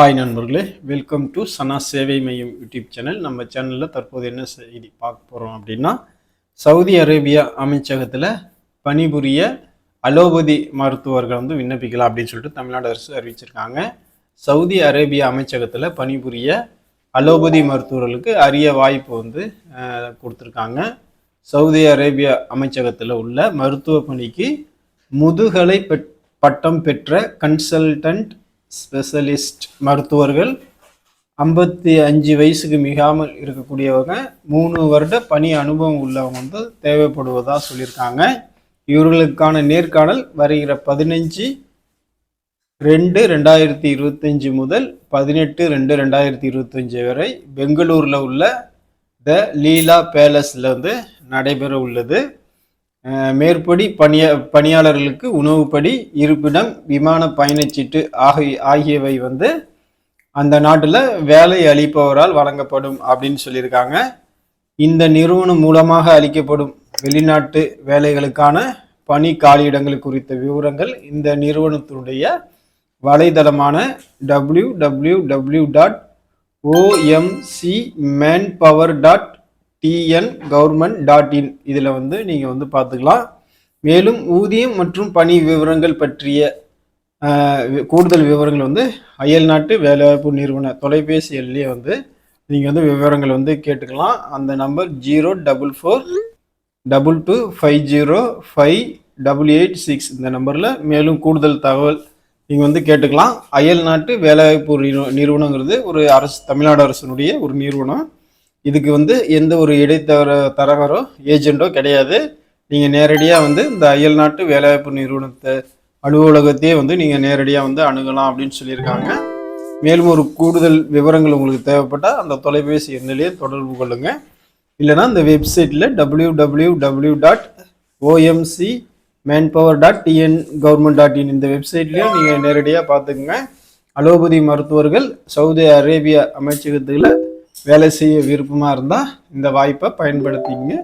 Hi நண்பர்களே welcome to சனா சேவை மையம் யூடியூப் சேனல். நம்ம சேனலில் தற்போது என்ன செய்தி பார்க்க போகிறோம் அப்படின்னா சவுதி அரேபியா அமைச்சகத்தில் பணிபுரிய அலோபதி மருத்துவர்கள் வந்து விண்ணப்பிக்கலாம் அப்படின்னு சொல்லிட்டு தமிழ்நாடு அரசு அறிவிச்சிருக்காங்க. சவுதி அரேபியா அமைச்சகத்தில் பணிபுரிய அலோபதி மருத்துவர்களுக்கு அரிய வாய்ப்பு வந்து கொடுத்துருக்காங்க. சவுதி அரேபியா அமைச்சகத்தில் உள்ள மருத்துவ பணிக்கு முதுகலை பெற்- பட்டம் பெற்ற கன்சல்டன்ட் ஸ்பெஷலிஸ்ட் மருத்துவர்கள் ஐம்பத்தி அஞ்சு வயசுக்கு மிகாமல் இருக்கக்கூடியவங்க மூணு வருட பணி அனுபவம் உள்ளவங்க வந்து தேவைப்படுவதாக சொல்லியிருக்காங்க. இவர்களுக்கான நேர்காணல் வருகிற பதினஞ்சு ரெண்டு ரெண்டாயிரத்தி இருபத்தஞ்சி முதல் பதினெட்டு ரெண்டு ரெண்டாயிரத்தி இருபத்தஞ்சி வரை பெங்களூரில் உள்ள த லீலா பேலஸில் வந்து நடைபெற உள்ளது. மேற்படி பணிய பணியாளர்களுக்கு உணவுப்படி இருப்பிடம் விமான பயணச்சீட்டு ஆகிய ஆகியவை வந்து அந்த நாட்டில் வேலை அளிப்பவரால் வழங்கப்படும் அப்படின்னு சொல்லியிருக்காங்க. இந்த நிறுவனம் மூலமாக அளிக்கப்படும் வெளிநாட்டு வேலைகளுக்கான பணி காலியிடங்கள் குறித்த விவரங்கள் இந்த நிறுவனத்தினுடைய வலைதளமான W W W dot OMC man power dot TN government dot in இதில் வந்து நீங்கள் வந்து பார்த்துக்கலாம். மேலும் ஊதியம் மற்றும் பணி விவரங்கள் பற்றிய கூடுதல் விவரங்கள் வந்து அயல் நாட்டு வேலைவாய்ப்பு நிறுவன தொலைபேசி எல்லையே வந்து நீங்கள் வந்து விவரங்கள் வந்து கேட்டுக்கலாம். அந்த number zero double four double two five zero five double eight six இந்த நம்பரில். மேலும் கூடுதல் தகவல் நீங்கள் வந்து கேட்டுக்கலாம். அயல் நாட்டு வேலைவாய்ப்பு நிறுவனங்கிறது ஒரு அரசு தமிழ்நாடு அரசினுடைய ஒரு நிறுவனம். இதுக்கு வந்து எந்த ஒரு இடைத்தர தரகரோ ஏஜெண்டோ கிடையாது. நீங்கள் நேரடியாக வந்து இந்த அயல் நாட்டு வேலைவாய்ப்பு நிறுவனத்தை அலுவலகத்தையே வந்து நீங்கள் நேரடியாக வந்து அணுகலாம் அப்படின்னு சொல்லியிருக்காங்க. மேலும் ஒரு கூடுதல் விவரங்கள் உங்களுக்கு தேவைப்பட்டால் அந்த தொலைபேசி எண்ணிலேயே தொடர்பு கொள்ளுங்கள் இல்லைனா இந்த வெப்சைட்டில் W W W dot OMC man power dot TN government dot in இந்த வெப்சைட்லேயும் நீங்கள் நேரடியாக பார்த்துக்குங்க. அலோபதி மருத்துவர்கள் சவுதி அரேபியா அமைச்சகத்தில் வேலை செய்ய விருப்பமாக இருந்தால் இந்த வாய்ப்பை பயன்படுத்திங்க